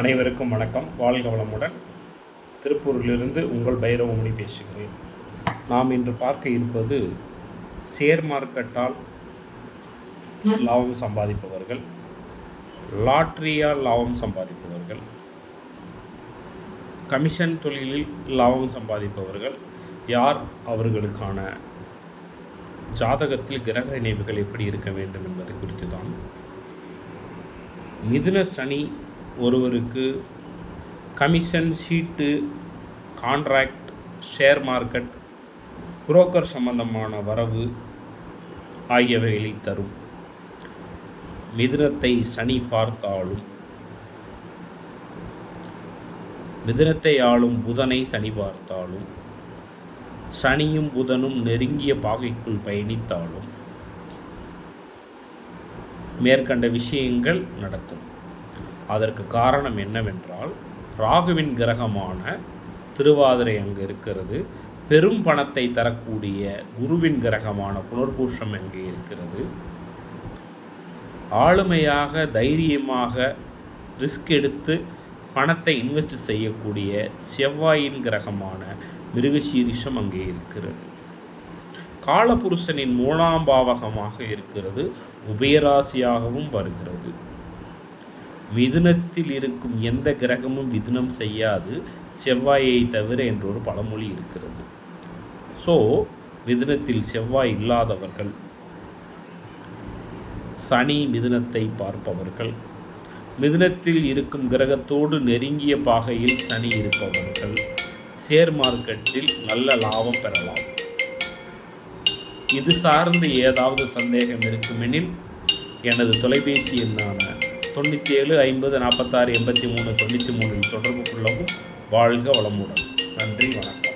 அனைவருக்கும் வணக்கம். வாழ்க வளமுடன். திருப்பூரிலிருந்து உங்கள் பைரவமணி பேசுகிறேன். நாம் இன்று பார்க்க இருப்பது ஷேர் மார்க்கெட்டால் லாபம் சம்பாதிப்பவர்கள் லாட்ரியால் லாபம் சம்பாதிப்பவர்கள் கமிஷன் தொழிலில் லாபம் சம்பாதிப்பவர்கள் யார் அவர்களுக்கான ஜாதகத்தில் கிரக இணைவுகள் எப்படி இருக்க வேண்டும் என்பது குறித்து தான் மிதுன சனி ஒருவருக்கு commission sheet contract share market broker சம்பந்தமான வரவு ஆகியவைகளை தரும் மிதுனத்தை சனி பார்த்தாலும் மிதுனத்தை ஆளும் புதனை சனி பார்த்தாலும் சனியும் புதனும் நெருங்கிய பாகைக்குள் பயணித்தாலும் மேற்கண்ட விஷயங்கள் நடக்கும். அதற்கு காரணம் என்னவென்றால் ராகுவின் கிரகமான திருவாதிரை அங்கு இருக்கிறது. பெரும் பணத்தை தரக்கூடிய குருவின் கிரகமான புனர்பூஷம் அங்கே இருக்கிறது. ஆளுமையாக தைரியமாக ரிஸ்க் எடுத்து பணத்தை இன்வெஸ்ட் செய்யக்கூடிய செவ்வாயின் கிரகமான மிருகசீரிஷம் அங்கே இருக்கிறது. காலபுருஷனின் மூணாம் பாவகமாக இருக்கிறது. உபயராசியாகவும் வருகிறது. மிதுனத்தில் இருக்கும் எந்த கிரகமும் மிதுனம் செய்யாது செவ்வாயை தவிர என்றொரு பழமொழி இருக்கிறது. ஸோ மிதுனத்தில் செவ்வாய் இல்லாதவர்கள் சனி மிதுனத்தை பார்ப்பவர்கள் மிதுனத்தில் இருக்கும் கிரகத்தோடு நெருங்கிய பாகையில் சனி இருப்பவர்கள் ஷேர் மார்க்கெட்டில் நல்ல லாபம் பெறலாம். இது சார்ந்து ஏதாவது சந்தேகம் இருக்குமெனில் எனது தொலைபேசி எண்ணான தொண்ணூற்றி ஏழு ஐம்பது நாற்பத்தாறு எண்பத்தி மூணு தொண்ணூற்றி மூணு தொடர்பு கொள்ளவும் வாழ்க வளமுடன். நன்றி வணக்கம்.